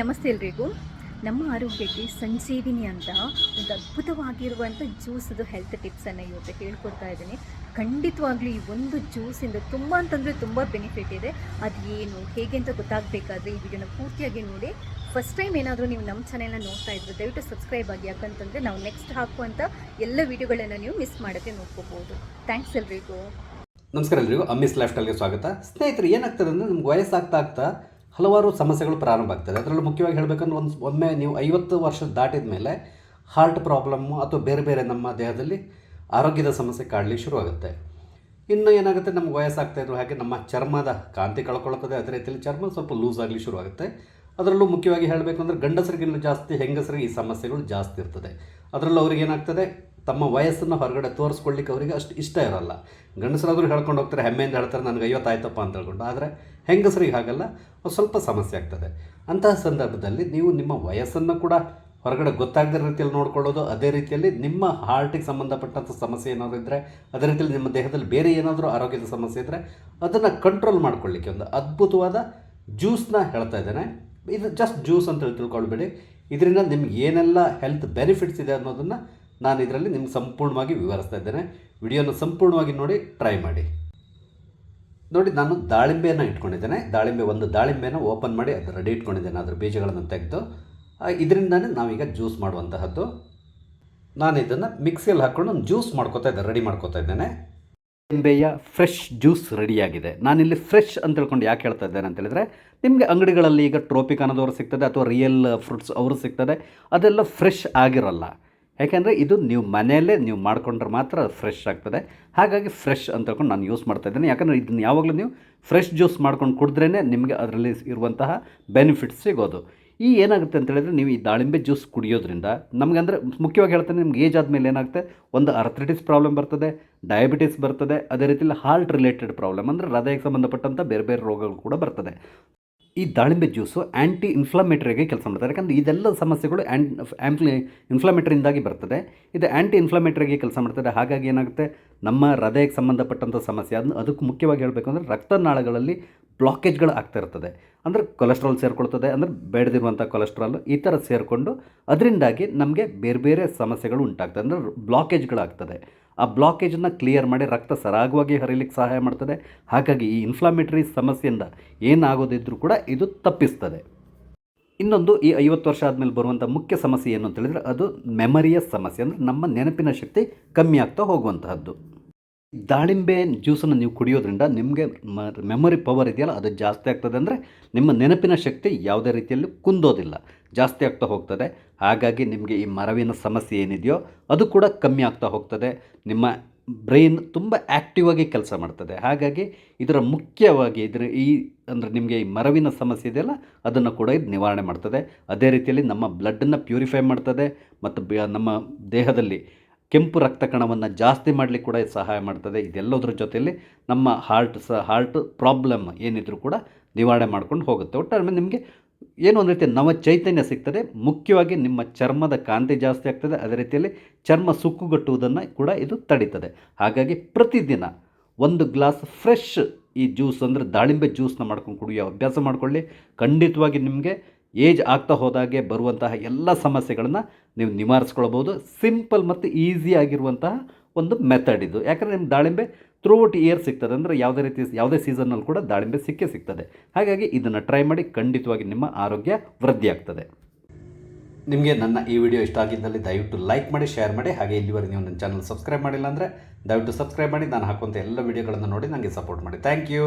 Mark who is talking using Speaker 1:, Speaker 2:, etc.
Speaker 1: ನಮಸ್ತೆ ಎಲ್ರಿಗೂ. ನಮ್ಮ ಆರೋಗ್ಯಕ್ಕೆ ಸಂಜೀವಿನಿ ಅಂತ ಒಂದು ಅದ್ಭುತವಾಗಿರುವಂಥ ಜ್ಯೂಸದು ಹೆಲ್ತ್ ಟಿಪ್ಸನ್ನು ಇವತ್ತು ಹೇಳ್ಕೊಡ್ತಾ ಇದ್ದೀನಿ. ಖಂಡಿತವಾಗ್ಲೂ ಈ ಒಂದು ಜ್ಯೂಸಿಂದ ತುಂಬ ಅಂತಂದರೆ ತುಂಬ ಬೆನಿಫಿಟ್ ಇದೆ. ಅದು ಏನು, ಹೇಗೆ ಅಂತ ಗೊತ್ತಾಗಬೇಕಾದ್ರೆ ಈ ವಿಡಿಯೋನ ಪೂರ್ತಿಯಾಗಿ ನೋಡಿ. ಫಸ್ಟ್ ಟೈಮ್ ಏನಾದರೂ ನೀವು ನಮ್ಮ ಚಾನೆಲ್ನ ನೋಡ್ತಾ ಇದ್ರೆ ದಯವಿಟ್ಟು ಸಬ್ಸ್ಕ್ರೈಬ್ ಆಗಿ, ಯಾಕಂತಂದರೆ ನಾವು ನೆಕ್ಸ್ಟ್ ಹಾಕುವಂಥ ಎಲ್ಲ ವಿಡಿಯೋಗಳನ್ನು ನೀವು ಮಿಸ್ ಮಾಡೋಕ್ಕೆ ನೋಡ್ಕೋಬೋದು. ಥ್ಯಾಂಕ್ಸ್ ಎಲ್ರಿಗೂ.
Speaker 2: ನಮಸ್ಕಾರ ಎಲ್ರಿಗೂ. ಅಮ್ಮಿಸ್ ಲೈಫ್ ಸ್ವಾಗತ. ಸ್ನೇಹಿತರೆ, ಏನಾಗ್ತದೆ ಅಂದರೆ ನಿಮ್ಗೆ ವಯಸ್ಸಾಗ್ತಾ ಆಗ್ತಾ ಹಲವಾರು ಸಮಸ್ಯೆಗಳು ಪ್ರಾರಂಭ ಆಗ್ತದೆ. ಅದರಲ್ಲೂ ಮುಖ್ಯವಾಗಿ ಹೇಳಬೇಕಂದ್ರೆ ಒಂದು ಒಮ್ಮೆ ನೀವು ಐವತ್ತು ವರ್ಷ ದಾಟಿದ ಮೇಲೆ ಹಾರ್ಟ್ ಪ್ರಾಬ್ಲಮ್ಮು ಅಥವಾ ಬೇರೆ ಬೇರೆ ನಮ್ಮ ದೇಹದಲ್ಲಿ ಆರೋಗ್ಯದ ಸಮಸ್ಯೆ ಕಾಡಲಿಕ್ಕೆ ಶುರುವಾಗುತ್ತೆ. ಇನ್ನು ಏನಾಗುತ್ತೆ? ನಮ್ಗೆ ವಯಸ್ಸಾಗ್ತಾ ಇದ್ರು ಹಾಗೆ ನಮ್ಮ ಚರ್ಮದ ಕಾಂತಿ ಕಳ್ಕೊಳ್ಳುತ್ತದೆ ಅದೇ ರೀತಿಯಲ್ಲಿ ಚರ್ಮ ಸ್ವಲ್ಪ ಲೂಸ್ ಆಗಲಿ ಶುರುವಾಗುತ್ತೆ. ಅದರಲ್ಲೂ ಮುಖ್ಯವಾಗಿ ಹೇಳಬೇಕು ಅಂದರೆ ಗಂಡಸರಿಗಿಂತ ಜಾಸ್ತಿ, ಹೆಂಗಸರಿಗೆ ಈ ಸಮಸ್ಯೆಗಳು ಜಾಸ್ತಿ ಇರ್ತದೆ. ಅದರಲ್ಲೂ ಅವ್ರಿಗೆ ಏನಾಗ್ತದೆ? ತಮ್ಮ ವಯಸ್ಸನ್ನು ಹೊರಗಡೆ ತೋರಿಸ್ಕೊಳ್ಳಿಕ್ಕೆ ಅವರಿಗೆ ಅಷ್ಟು ಇಷ್ಟ ಇರೋಲ್ಲ. ಗಂಡಸರಾದರೂ ಹೇಳ್ಕೊಂಡು ಹೋಗ್ತಾರೆ, ಹೆಮ್ಮೆಯಿಂದ ಹೇಳ್ತಾರೆ, ನನಗೆ ಐವತ್ತಾಯ್ತಪ್ಪ ಅಂತ ಹೇಳ್ಕೊಂಡು. ಆದರೆ ಹೆಂಗಸರಿಗೆ ಹಾಗಲ್ಲ ಸ್ವಲ್ಪ ಸಮಸ್ಯೆ ಆಗ್ತದೆ. ಅಂತಹ ಸಂದರ್ಭದಲ್ಲಿ ನೀವು ನಿಮ್ಮ ವಯಸ್ಸನ್ನು ಕೂಡ ಹೊರಗಡೆ ಗೊತ್ತಾಗದ ರೀತಿಯಲ್ಲಿ ನೋಡ್ಕೊಳ್ಳೋದು, ಅದೇ ರೀತಿಯಲ್ಲಿ ನಿಮ್ಮ ಹಾರ್ಟಿಗೆ ಸಂಬಂಧಪಟ್ಟಂಥ ಸಮಸ್ಯೆ ಏನಾದರೂ ಇದ್ದರೆ ಅದೇ ರೀತಿಯಲ್ಲಿ ನಿಮ್ಮ ದೇಹದಲ್ಲಿ ಬೇರೆ ಏನಾದರೂ ಆರೋಗ್ಯದ ಸಮಸ್ಯೆ ಇದ್ದರೆ ಅದನ್ನು ಕಂಟ್ರೋಲ್ ಮಾಡ್ಕೊಳ್ಳಿಕ್ಕೆ ಒಂದು ಅದ್ಭುತವಾದ ಜ್ಯೂಸ್ನ ಹೇಳ್ತಾ ಇದ್ದೇನೆ. ಇದು ಜಸ್ಟ್ ಜ್ಯೂಸ್ ಅಂತ ಹೇಳಿ ತಿಳ್ಕೊಳ್ಬೇಡಿ. ಇದರಿಂದ ನಿಮ್ಗೆ ಏನೆಲ್ಲ ಹೆಲ್ತ್ ಬೆನಿಫಿಟ್ಸ್ ಇದೆ ಅನ್ನೋದನ್ನು ನಾನು ಇದರಲ್ಲಿ ನಿಮ್ಗೆ ಸಂಪೂರ್ಣವಾಗಿ ವಿವರಿಸ್ತಾ ಇದ್ದೇನೆ. ವಿಡಿಯೋನ ಸಂಪೂರ್ಣವಾಗಿ ನೋಡಿ ಟ್ರೈ ಮಾಡಿ. ನೋಡಿ, ನಾನು ದಾಳಿಂಬೆಯನ್ನು ಇಟ್ಕೊಂಡಿದ್ದೇನೆ. ದಾಳಿಂಬೆ ಒಂದು ದಾಳಿಂಬೆನ ಓಪನ್ ಮಾಡಿ ಅದು ರೆಡಿ ಇಟ್ಕೊಂಡಿದ್ದೇನೆ, ಅದರ ಬೀಜಗಳನ್ನು ತೆಗೆದು. ಇದರಿಂದನೇ ನಾವೀಗ ಜ್ಯೂಸ್ ಮಾಡುವಂತಹದ್ದು. ನಾನು ಇದನ್ನು ಮಿಕ್ಸಿಯಲ್ಲಿ ಹಾಕ್ಕೊಂಡು ಜ್ಯೂಸ್ ಮಾಡ್ಕೋತಾ ಇದ್ದೆ ರೆಡಿ ಮಾಡ್ಕೋತಾ ಇದ್ದೇನೆ. ದಾಳಿಂಬೆಯ ಫ್ರೆಶ್ ಜ್ಯೂಸ್ ರೆಡಿಯಾಗಿದೆ ನಾನಿಲ್ಲಿ ಫ್ರೆಶ್ ಅಂತ ತಿಳ್ಕೊಂಡು ಯಾಕೆ ಹೇಳ್ತಾ ಇದ್ದೇನೆ ಅಂತ ಹೇಳಿದ್ರೆ, ನಿಮಗೆ ಅಂಗಡಿಗಳಲ್ಲಿ ಈಗ ಟ್ರೋಪಿಕ್ ಅನ್ನೋದವರು ಸಿಗ್ತದೆ, ಅಥವಾ ರಿಯಲ್ ಫ್ರೂಟ್ಸ್ ಅವರು ಸಿಗ್ತದೆ, ಅದೆಲ್ಲ ಫ್ರೆಶ್ ಆಗಿರಲ್ಲ. ಯಾಕೆಂದರೆ ಇದು ನೀವು ಮನೆಯಲ್ಲೇ ನೀವು ಮಾಡಿಕೊಂಡ್ರೆ ಮಾತ್ರ ಫ್ರೆಶ್ ಆಗ್ತದೆ. ಹಾಗಾಗಿ ಫ್ರೆಶ್ ಅಂತ ಹೇಳ್ಕೊಂಡು ನಾನು ಯೂಸ್ ಮಾಡ್ತಾ ಇದ್ದೇನೆ. ಯಾಕಂದರೆ ಇದನ್ನು ಯಾವಾಗಲೂ ನೀವು ಫ್ರೆಶ್ ಜ್ಯೂಸ್ ಮಾಡ್ಕೊಂಡು ಕುಡಿದ್ರೇ ನಿಮಗೆ ಅದರಲ್ಲಿ ಇರುವಂತಹ ಬೆನಿಫಿಟ್ಸ್ ಸಿಗೋದು. ಈ ಏನಾಗುತ್ತೆ ಅಂತ ಹೇಳಿದ್ರೆ ನೀವು ಈ ದಾಳಿಂಬೆ ಜ್ಯೂಸ್ ಕುಡಿಯೋದ್ರಿಂದ ನಮಗೆ ಅಂದರೆ ಮುಖ್ಯವಾಗಿ ಹೇಳ್ತೇನೆ ನಿಮ್ಗೆ ಏಜ್ ಆದಮೇಲೆ ಏನಾಗುತ್ತೆ? ಒಂದು ಅರ್ಥ್ರೈಟಿಸ್ ಪ್ರಾಬ್ಲಮ್ ಬರ್ತದೆ ಡಯಾಬಿಟಿಸ್ ಬರ್ತದೆ, ಅದೇ ರೀತಿಯಲ್ಲಿ ಹಾರ್ಟ್ ರಿಲೇಟೆಡ್ ಪ್ರಾಬ್ಲಮ್ ಅಂದರೆ ಹೃದಯಕ್ಕೆ ಸಂಬಂಧಪಟ್ಟಂಥ ಬೇರೆ ಬೇರೆ ರೋಗಗಳು ಕೂಡ ಬರ್ತದೆ. ಈ ದಾಳಿಂಬೆ ಜ್ಯೂಸು ಆ್ಯಂಟಿ ಇನ್ಫ್ಲಾಮೇಟ್ರಿಗೆ ಕೆಲಸ ಮಾಡ್ತಾರೆ ಯಾಕಂದರೆ ಇದೆಲ್ಲ ಸಮಸ್ಯೆಗಳು ಆ್ಯಂಟ್ ಆ್ಯಂಪ್ಲಿ ಇನ್ಫ್ಲಮೇಟ್ರಿಯಿಂದಾಗಿ ಬರ್ತದೆ. ಇದು ಆ್ಯಂಟಿ ಇನ್ಫ್ಲಾಮೇಟ್ರಿಗೆ ಕೆಲಸ ಮಾಡ್ತದೆ. ಹಾಗಾಗಿ ಏನಾಗುತ್ತೆ? ನಮ್ಮ ಹೃದಯಕ್ಕೆ ಸಂಬಂಧಪಟ್ಟಂಥ ಸಮಸ್ಯೆ. ಅದನ್ನು, ಅದಕ್ಕೆ ಮುಖ್ಯವಾಗಿ ಹೇಳಬೇಕು ಅಂದರೆ ರಕ್ತನಾಳಗಳಲ್ಲಿ ಬ್ಲಾಕೇಜ್ಗಳು ಆಗ್ತಾ ಇರ್ತದೆ. ಅಂದರೆ ಕೊಲೆಸ್ಟ್ರಾಲ್ ಸೇರಿಕೊಳ್ತದೆ, ಅಂದರೆ ಬೇಡದಿರುವಂಥ ಕೊಲೆಸ್ಟ್ರಾಲ್ ಈ ಥರ ಸೇರಿಕೊಂಡು ಅದರಿಂದಾಗಿ ನಮಗೆ ಬೇರೆ ಬೇರೆ ಸಮಸ್ಯೆಗಳು ಉಂಟಾಗ್ತದೆ. ಅಂದರೆ ಬ್ಲಾಕೇಜ್ಗಳಾಗ್ತದೆ ಆ ಬ್ಲಾಕೇಜನ್ನು ಕ್ಲಿಯರ್ ಮಾಡಿ ರಕ್ತ ಸರಾಗವಾಗಿ ಹರಿಲಿಕ್ಕೆ ಸಹಾಯ ಮಾಡ್ತದೆ. ಹಾಗಾಗಿ ಈ ಇನ್ಫ್ಲಾಮೇಟರಿ ಸಮಸ್ಯೆಯಿಂದ ಏನಾಗೋದಿದ್ರೂ ಕೂಡ ಇದು ತಪ್ಪಿಸ್ತದೆ. ಇನ್ನೊಂದು ಈ ಐವತ್ತು ವರ್ಷ ಆದಮೇಲೆ ಬರುವಂಥ ಮುಖ್ಯ ಸಮಸ್ಯೆ ಏನು ಅಂತ ಹೇಳಿದರೆ ಅದು ಮೆಮರಿಯ ಸಮಸ್ಯೆ. ಅಂದರೆ ನಮ್ಮ ನೆನಪಿನ ಶಕ್ತಿ ಕಮ್ಮಿ ಆಗ್ತಾ ಹೋಗುವಂತಹದ್ದು. ದಾಳಿಂಬೆ ಜ್ಯೂಸನ್ನು ನೀವು ಕುಡಿಯೋದ್ರಿಂದ ನಿಮಗೆ ಮೆಮೊರಿ ಪವರ್ ಇದೆಯಲ್ಲ, ಅದು ಜಾಸ್ತಿ ಆಗ್ತದೆ ಅಂದರೆ ನಿಮ್ಮ ನೆನಪಿನ ಶಕ್ತಿ ಯಾವುದೇ ರೀತಿಯಲ್ಲಿ ಕುಂದೋದಿಲ್ಲ, ಜಾಸ್ತಿ ಆಗ್ತಾ ಹೋಗ್ತದೆ. ಹಾಗಾಗಿ ನಿಮಗೆ ಈ ಮರವಿನ ಸಮಸ್ಯೆ ಏನಿದೆಯೋ ಅದು ಕೂಡ ಕಮ್ಮಿ ಆಗ್ತಾ ಹೋಗ್ತದೆ. ನಿಮ್ಮ ಬ್ರೈನ್ ತುಂಬ ಆ್ಯಕ್ಟಿವ್ ಆಗಿ ಕೆಲಸ ಮಾಡ್ತದೆ. ಹಾಗಾಗಿ ಇದರ ಮುಖ್ಯವಾಗಿ ಇದರ ಈ ಅಂದರೆ ನಿಮಗೆ ಈ ಮರವಿನ ಸಮಸ್ಯೆ ಇದೆಯಲ್ಲ, ಅದನ್ನು ಕೂಡ ಇದು ನಿವಾರಣೆ ಮಾಡ್ತದೆ. ಅದೇ ರೀತಿಯಲ್ಲಿ ನಮ್ಮ ಬ್ಲಡ್ಡನ್ನು ಪ್ಯೂರಿಫೈ ಮಾಡ್ತದೆ. ಮತ್ತು ನಮ್ಮ ದೇಹದಲ್ಲಿ ಕೆಂಪು ರಕ್ತ ಕಣವನ್ನು ಜಾಸ್ತಿ ಮಾಡಲಿಕ್ಕೆ ಕೂಡ ಸಹಾಯ ಮಾಡ್ತದೆ. ಇದೆಲ್ಲದರ ಜೊತೆಯಲ್ಲಿ ನಮ್ಮ ಹಾರ್ಟ್ ಸ ಹಾರ್ಟ್ ಪ್ರಾಬ್ಲಮ್ ಏನಿದ್ರೂ ಕೂಡ ನಿವಾರಣೆ ಮಾಡ್ಕೊಂಡು ಹೋಗುತ್ತೆ. ಒಟ್ಟಾರೆ ನಿಮಗೆ ಏನೋ ಒಂದು ರೀತಿ ನವ ಚೈತನ್ಯ ಸಿಗ್ತದೆ. ಮುಖ್ಯವಾಗಿ ನಿಮ್ಮ ಚರ್ಮದ ಕಾಂತಿ ಜಾಸ್ತಿ ಆಗ್ತದೆ. ಅದೇ ರೀತಿಯಲ್ಲಿ ಚರ್ಮ ಸುಕ್ಕುಗಟ್ಟುವುದನ್ನು ಕೂಡ ಇದು ತಡೀತದೆ. ಹಾಗಾಗಿ ಪ್ರತಿದಿನ ಒಂದು ಗ್ಲಾಸ್ ಫ್ರೆಶ್ ಈ ಜ್ಯೂಸ್ ಅಂದರೆ ದಾಳಿಂಬೆ ಜ್ಯೂಸ್ನ ಮಾಡ್ಕೊಂಡು ಕುಡಿಯೋ ಅಭ್ಯಾಸ ಮಾಡಿಕೊಳ್ಳಿ. ಖಂಡಿತವಾಗಿ ನಿಮಗೆ ಏಜ್ ಆಗ್ತಾ ಹೋದಾಗೆ ಬರುವಂತಹ ಎಲ್ಲ ಸಮಸ್ಯೆಗಳನ್ನು ನೀವು ನಿವಾರಿಸ್ಕೊಳ್ಬೋದು. ಸಿಂಪಲ್ ಮತ್ತು ಈಸಿ ಆಗಿರುವಂತಹ ಒಂದು ಮೆಥಡ್ ಇದು. ಯಾಕಂದರೆ ನಿಮ್ಮ ದಾಳಿಂಬೆ ಥ್ರೂಔಟ್ ಇಯರ್ ಸಿಗ್ತದೆ. ಅಂದರೆ ಯಾವುದೇ ರೀತಿ ಯಾವುದೇ ಸೀಸನ್ನಲ್ಲಿ ಕೂಡ ದಾಳಿಂಬೆ ಸಿಕ್ಕೇ ಸಿಗ್ತದೆ. ಹಾಗಾಗಿ ಇದನ್ನು ಟ್ರೈ ಮಾಡಿ ಖಂಡಿತವಾಗಿ ನಿಮ್ಮ ಆರೋಗ್ಯ ವೃದ್ಧಿಯಾಗ್ತದೆ ನಿಮಗೆ ನನ್ನ ಈ ವಿಡಿಯೋ ಇಷ್ಟ ಆಗಿದ್ದಲ್ಲಿ ದಯವಿಟ್ಟು ಲೈಕ್ ಮಾಡಿ ಶೇರ್ ಮಾಡಿ. ಹಾಗೆ ಇಲ್ಲಿವರೆಗೆ ನೀವು ನನ್ನ ಚಾನಲ್ ಸಬ್ಸ್ಕ್ರೈಬ್ ಮಾಡಿಲ್ಲ ಅಂದರೆ ದಯವಿಟ್ಟು ಸಬ್ಸ್ಕ್ರೈಬ್ ಮಾಡಿ. ನಾನು ಹಾಕುವಂಥ ಎಲ್ಲ ವಿಡಿಯೋಗಳನ್ನು ನೋಡಿ ನನಗೆ ಸಪೋರ್ಟ್ ಮಾಡಿ. Thank you